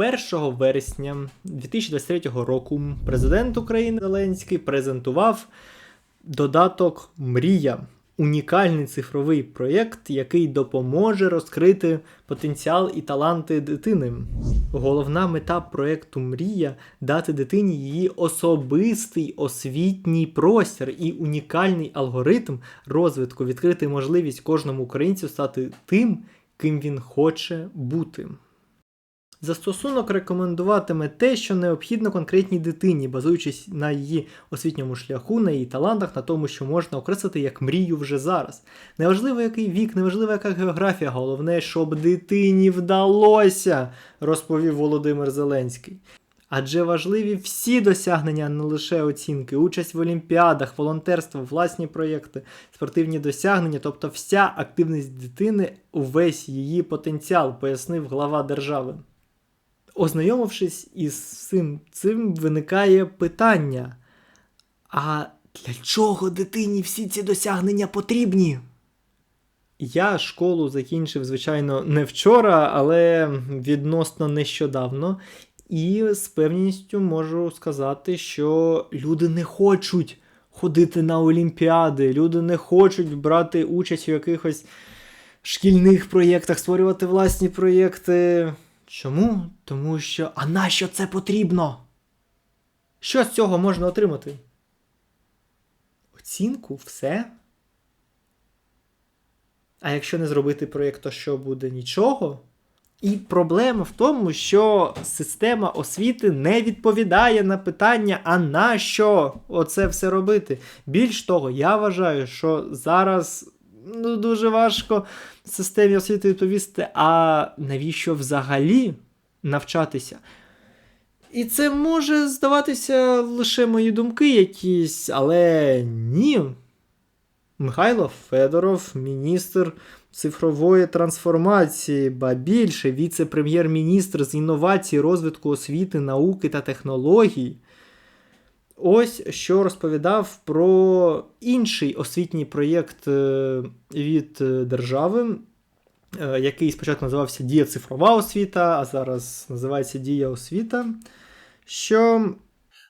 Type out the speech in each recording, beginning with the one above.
1 вересня 2023 року президент України Зеленський презентував додаток Мрія. Унікальний цифровий проєкт, який допоможе розкрити потенціал і таланти дитини. Головна мета проєкту Мрія дати дитині її особистий освітній простір і унікальний алгоритм розвитку, відкрити можливість кожному українцю стати тим, ким він хоче бути. Застосунок рекомендуватиме те, що необхідно конкретній дитині, базуючись на її освітньому шляху, на її талантах, на тому, що можна окреслити як мрію вже зараз. Неважливо, який вік, неважливо, яка географія, головне, щоб дитині вдалося, розповів Володимир Зеленський. Адже важливі всі досягнення, не лише оцінки, участь в олімпіадах, волонтерство, власні проєкти, спортивні досягнення, тобто вся активність дитини, увесь її потенціал, пояснив глава держави. Ознайомившись із всім цим, виникає питання: а для чого дитині всі ці досягнення потрібні? Я школу закінчив, звичайно, не вчора, але відносно нещодавно. І з певністю можу сказати, що люди не хочуть ходити на олімпіади, люди не хочуть брати участь у якихось шкільних проєктах, створювати власні проєкти. Чому? Тому що. А нащо це потрібно? Що з цього можна отримати? Оцінку, все. А якщо не зробити проєкт, то що буде нічого? І проблема в тому, що система освіти не відповідає на питання, а на що оце все робити. Більш того, я вважаю, що зараз ну, дуже важко системі освіти відповісти, а навіщо взагалі навчатися? І це може здаватися лише мої думки якісь, але ні. Михайло Федоров, міністр цифрової трансформації, ба більше віце-прем'єр-міністр з інновацій, розвитку освіти, науки та технологій. Ось що розповідав про інший освітній проєкт е, від е, держави, е, який спочатку називався Дія цифрова освіта, а зараз називається Дія освіта. Що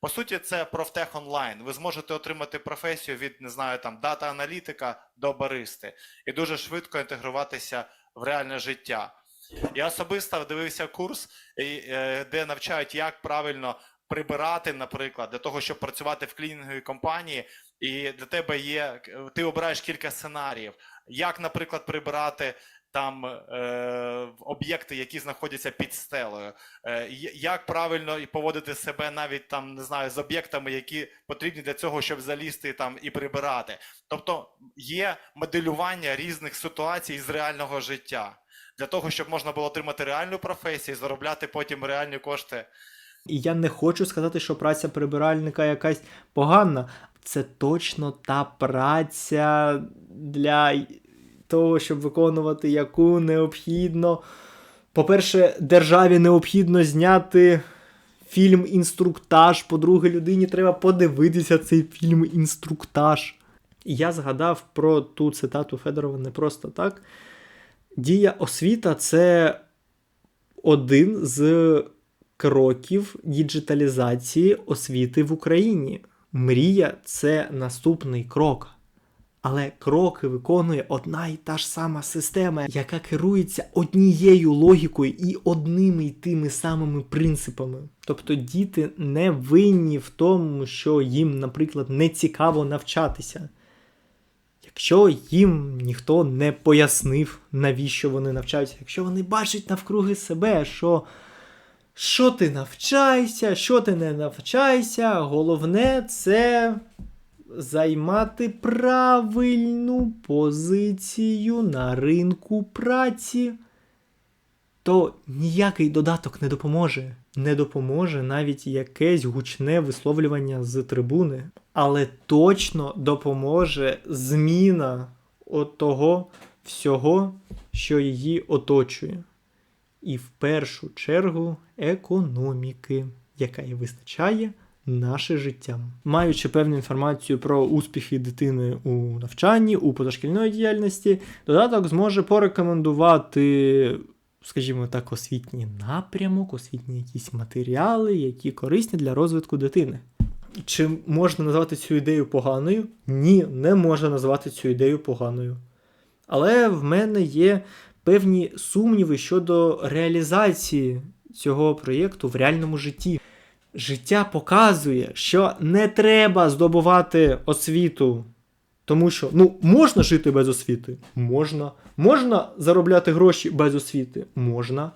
По суті, це профтех онлайн. Ви зможете отримати професію від, не знаю, там дата-аналітика до баристи і дуже швидко інтегруватися в реальне життя. Я особисто дивився курс, де навчають, як правильно прибирати, наприклад, для того, щоб працювати в клінінговій компанії, і для тебе є, ти обираєш кілька сценаріїв, як, наприклад, прибирати там е, об'єкти, які знаходяться під стелею, е, як правильно і поводити себе навіть там, не знаю, з об'єктами, які потрібні для цього, щоб залізти там і прибирати. Тобто є моделювання різних ситуацій з реального життя для того, щоб можна було отримати реальну професію, заробляти потім реальні кошти. І я не хочу сказати, що праця прибиральника якась погана. Це точно та праця для того, щоб виконувати яку необхідно. По-перше, державі необхідно зняти фільм інструктаж. По-друге, людині треба подивитися цей фільм інструктаж. І я згадав про ту цитату Федорова не просто так. Дія освіта це один з кроків діджиталізації освіти в Україні. Мрія це наступний крок. Але кроки виконує одна і та ж сама система, яка керується однією логікою і одними й тими самими принципами. Тобто діти не винні в тому, що їм, наприклад, не цікаво навчатися. Якщо їм ніхто не пояснив, навіщо вони навчаються, якщо вони бачать навкруги себе, що що ти навчайся, що ти не навчайся, головне це займати правильну позицію на ринку праці, то ніякий додаток не допоможе. Не допоможе навіть якесь гучне висловлювання з трибуни, але точно допоможе зміна от того всього, що її оточує. І в першу чергу економіки, яка і визначає наше життя. Маючи певну інформацію про успіхи дитини у навчанні, у позашкільної діяльності, додаток зможе порекомендувати скажімо так, освітній напрямок, освітні якісь матеріали, які корисні для розвитку дитини. Чи можна назвати цю ідею поганою? Ні, не можна назвати цю ідею поганою. Але в мене є певні сумніви щодо реалізації цього проєкту в реальному житті. Життя показує, що не треба здобувати освіту, тому що ну, можна жити без освіти? Можна. Можна заробляти гроші без освіти? Можна.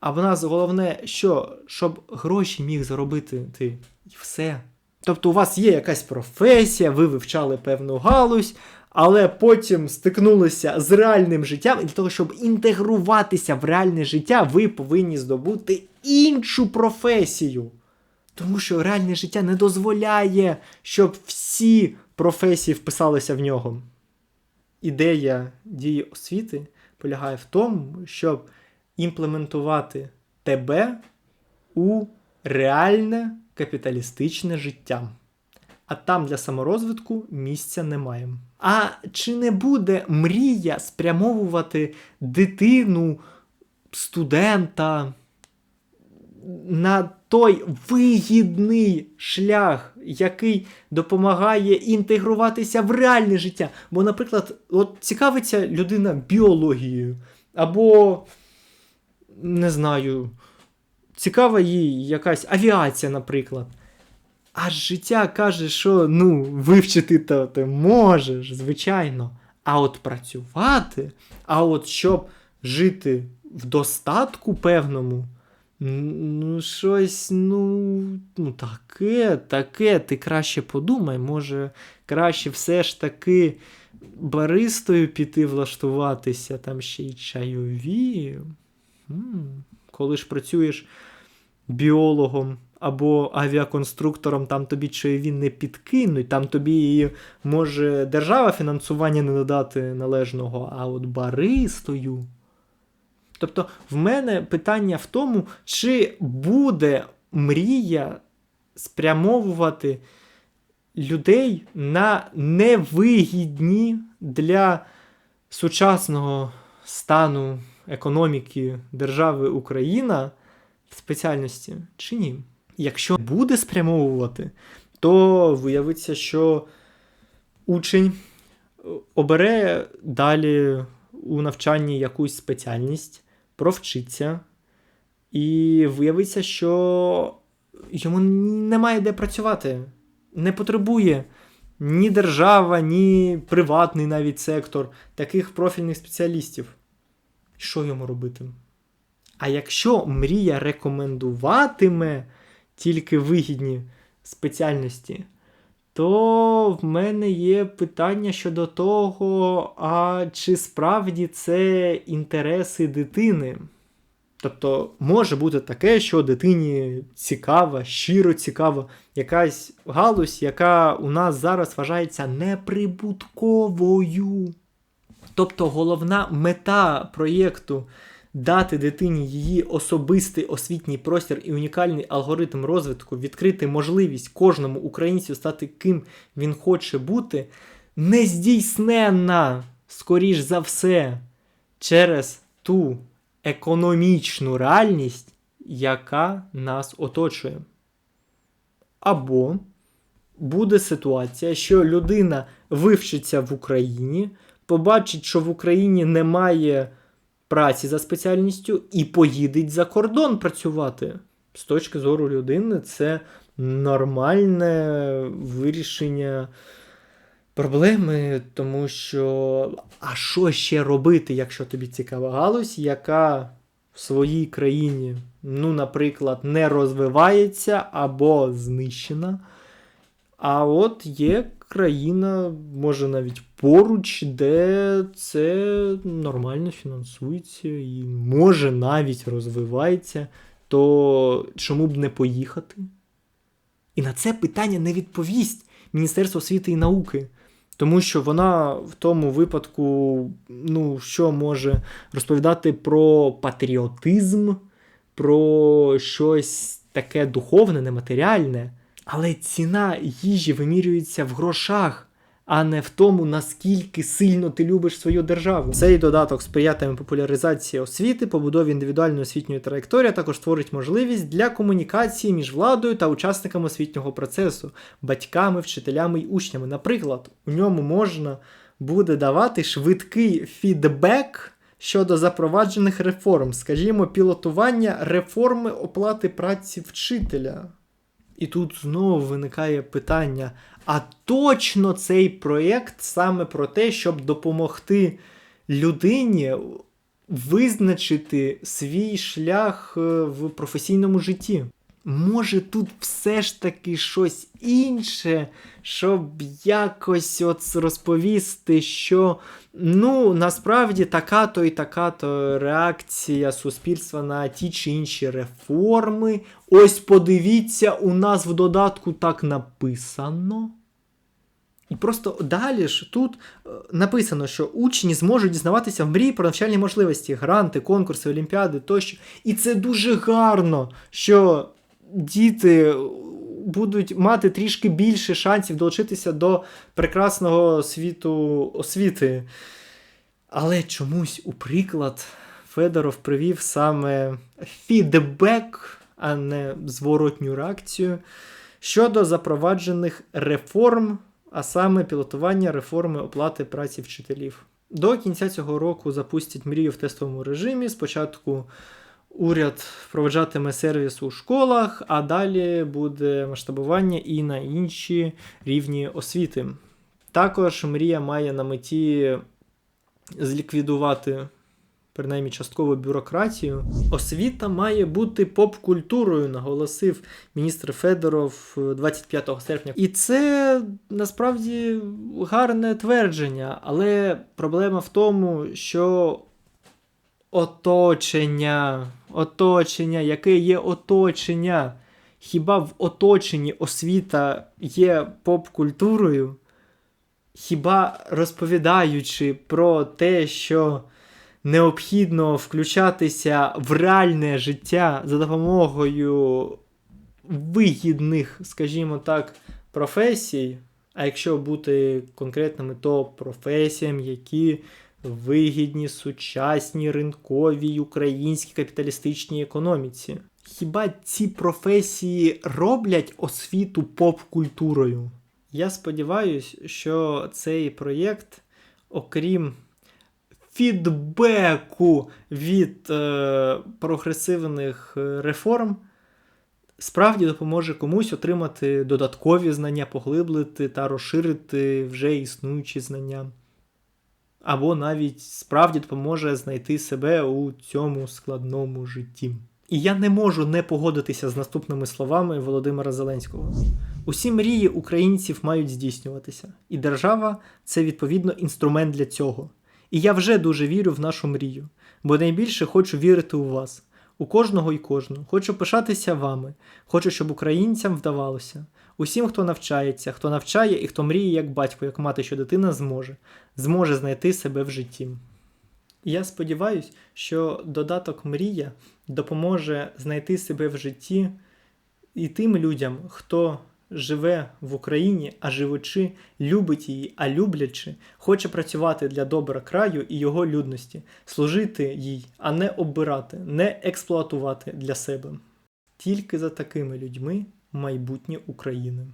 А в нас головне, що? Щоб гроші міг заробити ти. І все. Тобто у вас є якась професія, ви вивчали певну галузь, але потім стикнулися з реальним життям, і для того, щоб інтегруватися в реальне життя, ви повинні здобути іншу професію. Тому що реальне життя не дозволяє, щоб всі професії вписалися в нього. Ідея дії освіти полягає в тому, щоб імплементувати тебе у реальне капіталістичне життя. А там для саморозвитку місця немає. А чи не буде мрія спрямовувати дитину, студента на той вигідний шлях, який допомагає інтегруватися в реальне життя? Бо, наприклад, от цікавиться людина біологією, або не знаю, цікава їй якась авіація, наприклад. А життя каже, що ну, вивчити то ти можеш, звичайно. А от працювати, а от щоб жити в достатку певному, ну, щось, ну, ну, таке, таке, ти краще подумай, може, краще все ж таки баристою піти влаштуватися, там ще й чайові. М, Коли ж працюєш біологом або авіаконструктором, там тобі чайові не підкинуть, там тобі і може держава фінансування не надати належного, а от баристою. Тобто, в мене питання в тому, чи буде мрія спрямовувати людей на невигідні для сучасного стану економіки держави Україна спеціальності чи ні? Якщо буде спрямовувати, то виявиться, що учень е, обере далі у навчанні якусь спеціальність, провчиться, і виявиться, що йому немає де працювати, не потребує ні держава, ні приватний навіть сектор таких профільних спеціалістів. Що йому робити? А якщо мрія рекомендуватиме тільки вигідні спеціальності, то в мене є питання щодо того, а чи справді це інтереси дитини? Тобто може бути таке, що дитині цікава, щиро цікава якась галузь, яка у нас зараз вважається неприбутковою. Тобто головна мета проєкту дати дитині її особистий освітній простір і унікальний алгоритм розвитку, відкрити можливість кожному українцю стати ким він хоче бути, не здійсненна, скоріш за все, через ту економічну реальність, яка нас оточує. Або буде ситуація, що людина вивчиться в Україні, побачить, що в Україні немає праці за спеціальністю і поїдеть за кордон працювати. З точки зору людини, це нормальне вирішення проблеми, тому що а що ще робити, якщо тобі цікава галузь, яка в своїй країні, ну, наприклад, не розвивається або знищена. А от є країна, може навіть поруч, де це нормально фінансується і може навіть розвивається, то чому б не поїхати? І на це питання не відповість Міністерство освіти і науки. Тому що вона в тому випадку, ну, що може розповідати про патріотизм, про щось таке духовне, нематеріальне. Але ціна їжі вимірюється в грошах, а не в тому, наскільки сильно ти любиш свою державу. Цей додаток сприятиме популяризації освіти, побудові індивідуальної освітньої траєкторії, також створить можливість для комунікації між владою та учасниками освітнього процесу, батьками, вчителями й учнями. Наприклад, у ньому можна буде давати швидкий фідбек щодо запроваджених реформ, скажімо, пілотування реформи оплати праці вчителя. І тут знову виникає питання: а точно цей проєкт саме про те, щоб допомогти людині визначити свій шлях е, в професійному житті? Може, тут все ж таки щось інше, щоб якось от розповісти, що ну насправді така-то і така-то реакція суспільства на ті чи інші реформи. Ось подивіться, у нас в додатку так написано. І просто далі ж тут е, написано, що учні зможуть дізнаватися в мрії про навчальні можливості, гранти, конкурси, олімпіади тощо. І це дуже гарно, що діти будуть мати трішки більше шансів долучитися до прекрасного світу освіти. Але чомусь, у приклад, Федоров привів саме фідбек, а не зворотню реакцію щодо запроваджених реформ, а саме пілотування реформи оплати праці вчителів. До кінця цього року запустять мрію в тестовому режимі. Спочатку уряд впроваджатиме сервіс у школах, а далі буде масштабування і на інші рівні освіти. Також мрія має на меті зліквідувати принаймні часткову бюрократію. Освіта має бути поп-культурою, наголосив міністр Федоров 25 серпня. І це насправді гарне твердження, але проблема в тому, що оточення, оточення, яке є оточення. Хіба в оточенні освіта є поп-культурою? Хіба розповідаючи про те, що необхідно включатися в реальне життя за допомогою вигідних, скажімо так, професій, а якщо бути конкретними, то професіям, які вигідні сучасній ринковій українській капіталістичній економіці. Хіба ці професії роблять освіту поп-культурою? Я сподіваюся, що цей проєкт, окрім фідбеку від е, прогресивних реформ, справді допоможе комусь отримати додаткові знання, поглиблити та розширити вже існуючі знання. Або навіть справді допоможе знайти себе у цьому складному житті. І я не можу не погодитися з наступними словами Володимира Зеленського. Усі мрії українців мають здійснюватися, і держава це відповідно інструмент для цього. І я вже дуже вірю в нашу мрію, бо найбільше хочу вірити у вас, у кожного і кожну. Хочу пишатися вами, хочу, щоб українцям вдавалося. Усім, хто навчається, хто навчає і хто мріє як батько, як мати, що дитина зможе, зможе знайти себе в житті. Я сподіваюся, що додаток Мрія допоможе знайти себе в житті і тим людям, хто живе в Україні, а живучи, любить її, а люблячи, хоче працювати для добра краю і його людності, служити їй, а не оббирати, не експлуатувати для себе. Тільки за такими людьми майбутнє України.